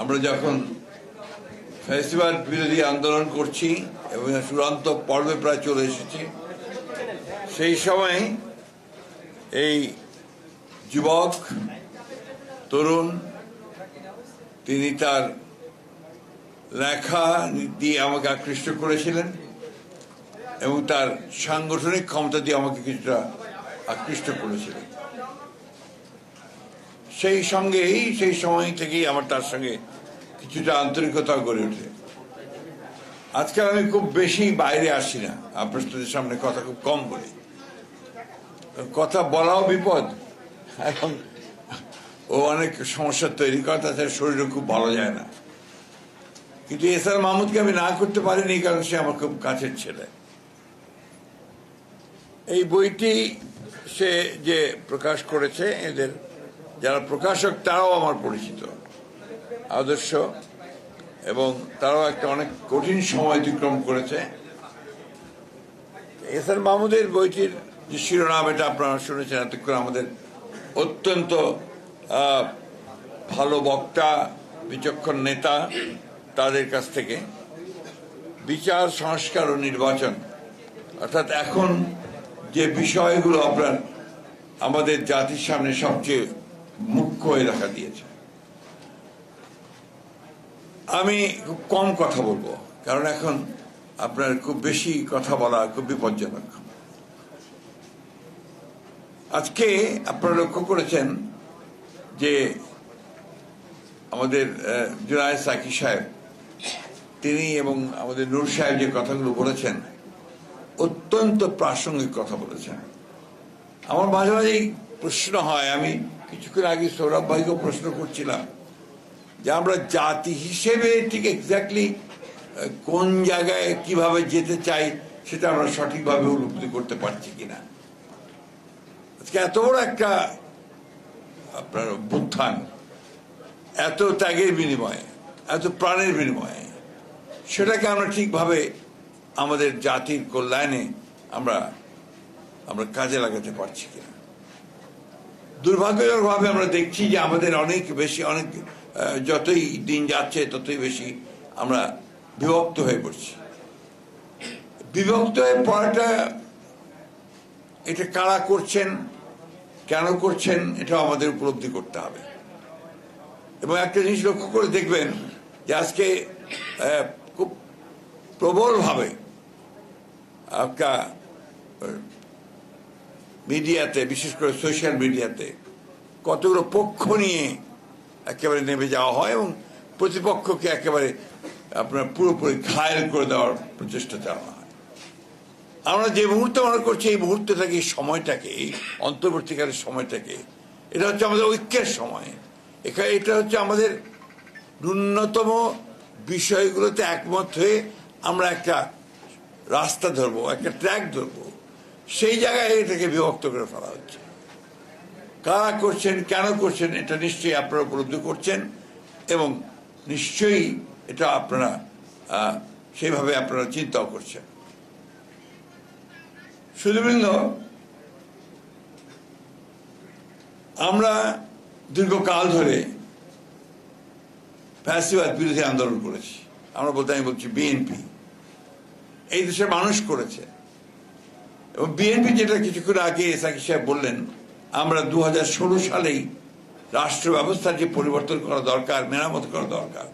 আমরা যখন ফেস্টিভ্যাল বিরোধী আন্দোলন করছি এবং চূড়ান্ত পর্বে প্রায় চলে এসেছি, সেই সময় এই যুবক, তরুণ, তিনি তার লেখা দিয়ে আমাকে আকৃষ্ট করেছিলেন এবং তার সাংগঠনিক ক্ষমতা দিয়ে আমাকে কিছুটা আকৃষ্ট করেছিলেন। সেই সঙ্গেই, সেই সময় থেকেই আমার তার সঙ্গে কিছুটা আন্তরিকতা গড়ে ওঠে আজকাল আমি খুব বেশি বাইরে আসি না। আপনাদের সামনে কথা খুব কম বলি। কথা বলাও বিপদ। এখন ও অনেক সমস্যা তৈরি করে, তাছাড়া শরীরও খুব ভালো যায় না। কিন্তু এস আর মাহমুদকে আমি না করতে পারিনি, কারণ সে আমার খুব কাছের ছেলে। এই বইটি সে যে প্রকাশ করেছে, এদের যারা প্রকাশক, তারাও আমার পরিচিত। আদর্শ, এবং তারাও একটা অনেক কঠিন সময় অতিক্রম করেছে। এস আর মাহমুদের বইটির যে শিরোনাম, এটা আপনারা শুনেছেন এতক্ষণ আমাদের অত্যন্ত ভালো বক্তা, বিচক্ষণ নেতা তাদের কাছ থেকে। বিচার, সংস্কার ও নির্বাচন, অর্থাৎ এখন যে বিষয়গুলো আপনার, আমাদের জাতির সামনে সবচেয়ে মুখ্য হয়ে দেখা দিয়েছে। আমি খুব কম কথা বলব কারণ এখন আপনার খুব বেশি কথা বলা খুব বিপজ্জনক। আজকে আপনারা লক্ষ্য করেছেন যে আমাদের আহ, জুনায়দ সাকি সাহেব তিনি এবং আমাদের নূর সাহেব যে কথাগুলো বলেছেন অত্যন্ত প্রাসঙ্গিক কথা বলেছেন। আমার মাঝে মাঝেই প্রশ্ন হয় আমি কিছুক্ষণ আগে সৌরভ ভাইকেও প্রশ্ন করছিলাম যে আমরা জাতি হিসেবে ঠিক এক্স্যাক্টলি কোন জায়গায় কীভাবে যেতে চাই সেটা আমরা সঠিকভাবে উপলব্ধি করতে পারছি কিনা। আজকে এত বড় একটা, আপনার অভ্যুত্থান, এত ত্যাগের বিনিময়ে, এত প্রাণের বিনিময়ে, সেটাকে আমরা ঠিকভাবে আমাদের জাতির কল্যাণে আমরা আমরা কাজে লাগাতে পারছি কিনা। দুর্ভাগ্যজনকভাবে আমরা দেখছি যে আমাদের অনেক বেশি, অনেক যতই দিন যাচ্ছে, ততই বেশি আমরা বিভক্ত হয়ে পড়ছি। বিভক্ত হয়ে পড়াটা এটা কারা করছেন, কেন করছেন এটা আমাদের উপলব্ধি করতে হবে। এবং একটা জিনিস লক্ষ্য করে দেখবেন যে আজকে খুব প্রবলভাবে একটা মিডিয়াতে, বিশেষ করে সোশ্যাল মিডিয়াতে, কতগুলো পক্ষ নিয়ে একেবারে নেমে যাওয়া হয় এবং প্রতিপক্ষকে একেবারে আপনার পুরোপুরি ঘায়ল করে দেওয়ার প্রচেষ্টা চালানো হয়। আমরা যে মুহূর্তে মনে করছি, এই মুহূর্তটাকে সময়টাকে, এই অন্তর্বর্তীকালের সময়টাকে, এটা হচ্ছে আমাদের ঐক্যের সময়। এখানে এটা হচ্ছে আমাদের ন্যূনতম বিষয়গুলোতে একমত হয়ে আমরা একটা রাস্তা ধরবো, একটা ট্র্যাক ধরবো। সেই জায়গায় এটাকে বিভক্ত করে ফেলা হচ্ছে। কারা করছেন, কেন করছেন, এটা নিশ্চয়ই আপনারা উপলব্ধি করছেন এবং নিশ্চয়ই এটা আপনারা সেইভাবে আপনারা চিন্তাও করছেন। শুধুবৃন্দ আমরা দীর্ঘকাল ধরে ফ্যাসিবাদ বিরোধী আন্দোলন করেছি। আমরা বলতে, আমি বলছি বিএনপি। এই দেশের মানুষ করেছে। এবং বিএনপি যেটা কিছুক্ষণ আগে সাকি সাহেব বললেন আমরা দু হাজার ষোলো সালেই রাষ্ট্র ব্যবস্থার যে পরিবর্তন করা দরকার মেরামত করা দরকার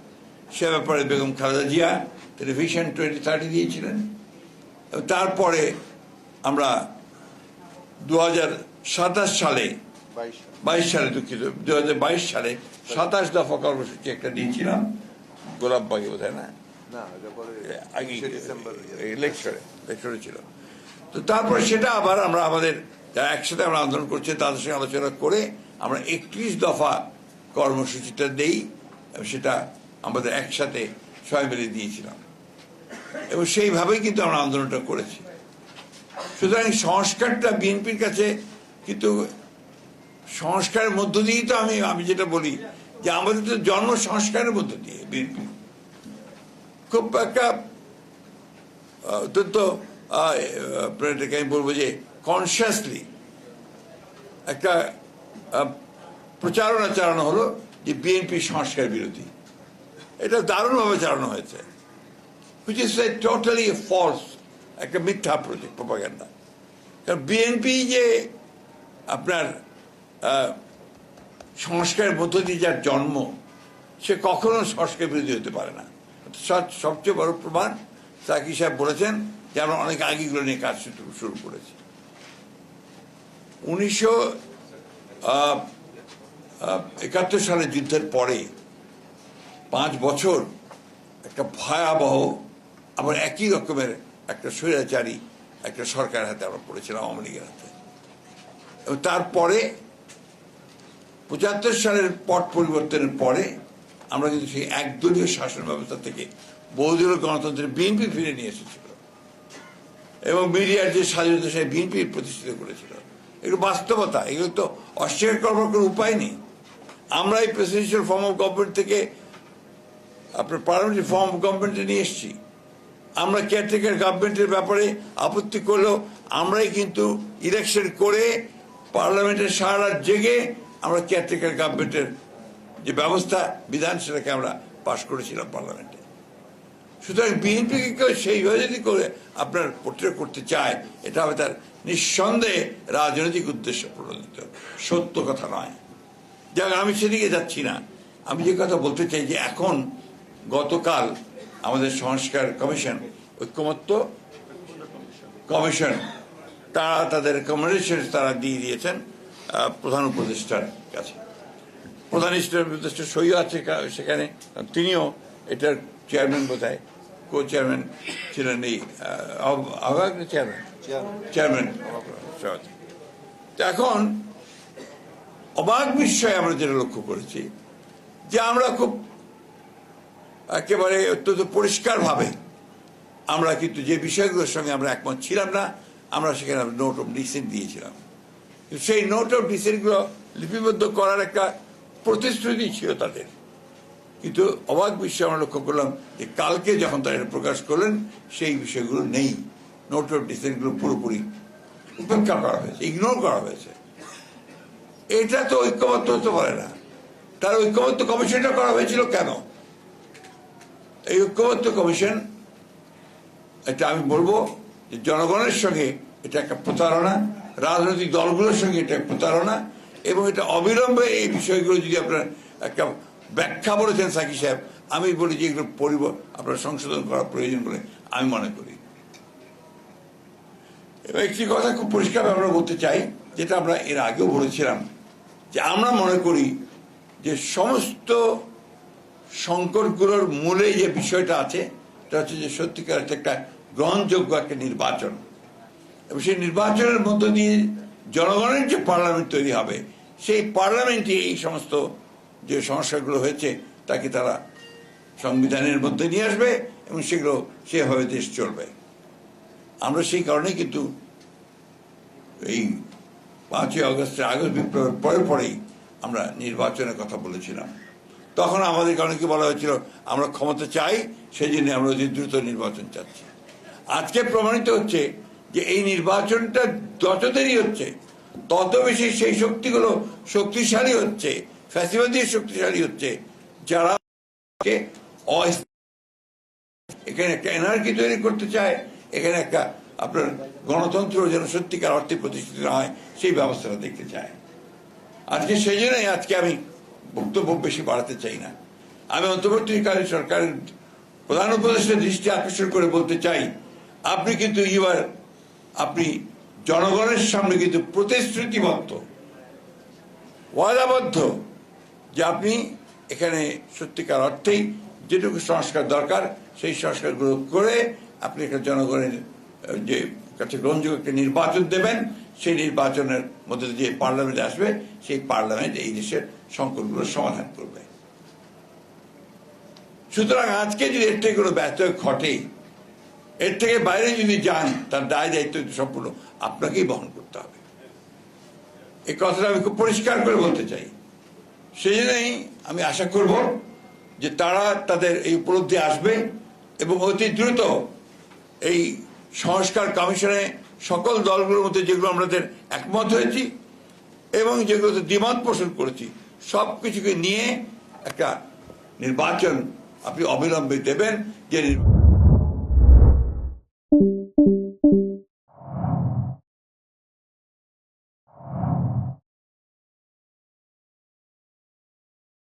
সে ব্যাপারে Begum Khaleda Zia television twenty thirty দিয়েছিলেন। তারপরে আমরা দু সাতাশ সালে বাইশ সালে দুঃখিত দু হাজার বাইশ সালে সাতাশ দফা কর্মসূচি একটা দিয়েছিলাম গোলাপবাগে বোধ হয় না? না এটা পরে আগে বিশে ডিসেম্বর লেকচারে লেকচারে ছিল। তো তারপরে সেটা আবার আমরা আমাদের যারা একসাথে আমরা আন্দোলন করছি, তাদের সঙ্গে আলোচনা করে আমরা একত্রিশ দফা কর্মসূচিটা দেই সেটা আমাদের একসাথে সবাই মিলে দিয়েছিলাম। এবং সেইভাবেই কিন্তু আমরা আন্দোলনটা করেছি। সুতরাং সংস্কারটা বিএনপির কাছে কিন্তু সংস্কারের মধ্য দিয়েই তো আমি আমি যেটা বলি যে আমাদের তো জন্ম সংস্কারের মধ্য দিয়ে বিএনপি। খুব একটা অত্যন্ত এটাকে আমি বলব যে কনসিয়াসলি একটা প্রচারণা চালানো হলো যে বিএনপি সংস্কার বিরোধী। এটা দারুণভাবে চালানো হয়েছে। হুইচ ইস টোটালি ফলস একটা মিথ্যা প্রজেক্ট প্রপাগান্ডা কারণ বিএনপি যে আপনার সংস্কারের মধ্য দিয়ে যার জন্ম, সে কখনো সংস্কার বিরোধী হতে পারে না। সবচেয়ে বড় প্রমাণ সাকি সাহেব বলেছেন যে আমরা অনেক আগেগুলো নিয়ে কাজ শুরু- করেছি। উনিশশো একাত্তর সালের যুদ্ধের পরে পাঁচ বছর একটা ভয়াবহ, আবার একই রকমের একটা স্বৈরাচারী একটা সরকার হাতে আমরা পড়েছিলাম, আওয়ামী লীগের হাতে। এবং তারপরে পঁচাত্তর সালের পট পরিবর্তনের পরে আমরা কিন্তু সেই একদলীয় শাসন ব্যবস্থা থেকে বহুদলীয় গণতন্ত্রের বিএনপি ফিরে নিয়ে এসেছিল। এবং মিডিয়ার যে স্বাধীনতা সেই বিএনপি প্রতিষ্ঠিত করেছিল। এগুলো বাস্তবতা, এগুলো তো অস্বীকার করবার কোনো উপায় নেই। আমরা এই প্রেসিডেন্সিয়াল ফর্ম অফ গভর্নমেন্ট থেকে আপনার পার্লামেন্টারি ফর্ম অফ গভর্নমেন্টে নিয়ে এসেছি। আমরা কেয়ারটেকার গভর্নমেন্টের ব্যাপারে আপত্তি করলেও আমরাই কিন্তু ইলেকশন করে পার্লামেন্টের সারা জেগে আমরা কেয়ারটেকার গভর্নমেন্টের যে ব্যবস্থা, বিধান সেটাকে আমরা পাশ করেছিলাম পার্লামেন্টে। সুতরাং বিএনপিকে কেউ সেইভাবে যদি করে আপনার পোট্রে করতে চায়, এটা হবে তার নিঃসন্দেহে রাজনৈতিক উদ্দেশ্য প্রণোদিত। সত্য কথা নয়। যাক, আমি সেদিকে যাচ্ছি না। আমি যে কথা বলতে চাই যে এখন গতকাল আমাদের সংস্কার কমিশন, ঐক্যমত্য কমিশন, তারা তাদের রেকমেন্ডেশন তারা দিয়ে দিয়েছেন প্রধান উপদেষ্টার কাছে। প্রধান উপদেষ্টা সই আছে সেখানে, তিনিও এটার চেয়ারম্যান বোধহয় কো চেয়ারম্যান ছিলেন এই আহ্বায়ক না চেয়ারম্যান চেয়ারম্যান। তো এখন অবাক বিস্ময়ে আমরা যেটা লক্ষ্য করেছি যে আমরা খুব একেবারে অত্যন্ত পরিষ্কারভাবে আমরা কিন্তু যে বিষয়গুলোর সঙ্গে আমরা একমত ছিলাম না আমরা সেখানে নোট অফ ডিসেন্ট দিয়েছিলাম সেই নোট অফ ডিসেন্টগুলো লিপিবদ্ধ করার একটা প্রতিশ্রুতি ছিল তাদের কিন্তু অবাক বিষয় আমরা লক্ষ্য করলাম যে কালকে যখন তারা এটা প্রকাশ করলেন, সেই বিষয়গুলো নেই। নোট অফ ডিসেন্টগুলো পুরোপুরি উপেক্ষা করা হয়েছে ইগনোর করা হয়েছে। এটা তো ঐক্যবদ্ধ হতে পারে না। তার ঐক্যবদ্ধ কমিশনটা করা হয়েছিল কেন? এই ঐক্যবদ্ধ কমিশন, এটা আমি বলব যে জনগণের সঙ্গে এটা একটা প্রতারণা, রাজনৈতিক দলগুলোর সঙ্গে এটা প্রতারণা, এবং এটা অবিলম্বে এই বিষয়গুলো যদি আপনার একটা ব্যাখ্যা বলেছেন সাকি সাহেব। আমি বলি যে এগুলো পরিব আপনার সংশোধন করা প্রয়োজন বলে আমি মনে করি। এবার একটি কথা খুব পরিষ্কার আমরা বলতে চাই, যেটা আমরা এর আগেও বলেছিলাম, যে আমরা মনে করি যে সমস্ত সংকটগুলোর মূলে যে বিষয়টা আছে এটা হচ্ছে যে সত্যিকার একটা গ্রহণযোগ্য একটা নির্বাচন। এবং সেই নির্বাচনের মধ্য দিয়ে জনগণের যে পার্লামেন্ট তৈরি হবে, সেই পার্লামেন্টে এই সমস্ত যে সমস্যাগুলো হয়েছে, তাকে তারা সংবিধানের মধ্যে নিয়ে আসবে এবং সেগুলো সেভাবে দেশ চলবে। আমরা সেই কারণে কিন্তু এই পাঁচই আগস্টের আগস্ট বিপ্লবের পরে পরেই আমরা নির্বাচনের কথা বলেছিলাম। তখন আমাদের অনেকে বলা হয়েছিল, আমরা ক্ষমতা চাই সেই জন্য আমরা অতি দ্রুত নির্বাচন চাচ্ছি। আজকে প্রমাণিত হচ্ছে যে এই নির্বাচনটা যত দেরি হচ্ছে, তত বেশি সেই শক্তিগুলো শক্তিশালী হচ্ছে ফ্যাসিবাদী শক্তিশালী হচ্ছে, যারা এখানে একটা এনার্জি তৈরি করতে চায়, এখানে একটা আপনার গণতন্ত্র যেন সত্যিকার অর্থে প্রতিষ্ঠিত না হয়, সেই ব্যবস্থাটা দেখতে চায়। আজকে সেই জন্যই আজকে আমি বক্তব্য বেশি বাড়াতে চাই না। আমি অন্তর্বর্তীকালীন সরকারের প্রধান উপদেষ্টার দৃষ্টি আকর্ষণ করে বলতে চাই, আপনি কিন্তু এবার আপনি জনগণের সামনে কিন্তু প্রতিশ্রুতিবদ্ধ, ওয়াদাবদ্ধ যে আপনি এখানে সত্যিকার অর্থেই যেটুকু সংস্কার দরকার, সেই সংস্কারগুলো করে আপনি একটা জনগণের যে কাছে গ্রহণযোগ্য একটা নির্বাচন দেবেন, সেই নির্বাচনের মধ্যে যে পার্লামেন্ট আসবে, সেই পার্লামেন্ট এই দেশের সংকটগুলোর সমাধান করবে। সুতরাং আজকে যদি এর থেকে কোনো ব্যত্যয় ঘটে, এর থেকে বাইরে যদি যান, তার দায় দায়িত্ব সম্পূর্ণ আপনাকেই বহন করতে হবে। এই কথাটা আমি খুব পরিষ্কার করে বলতে চাই। সেই জন্যই আমি আশা করব যে তারা তাদের এই উপলব্ধি আসবে এবং অতি দ্রুত এই সংস্কার কমিশনে সকল দলগুলোর মধ্যে যেগুলো আমাদের একমত হয়েছি এবং যেগুলোতে দ্বিমত পোষণ করেছি সব কিছুকে নিয়ে একটা নির্বাচন আপনি অবিলম্বে দেবেন, যে নির্বাচন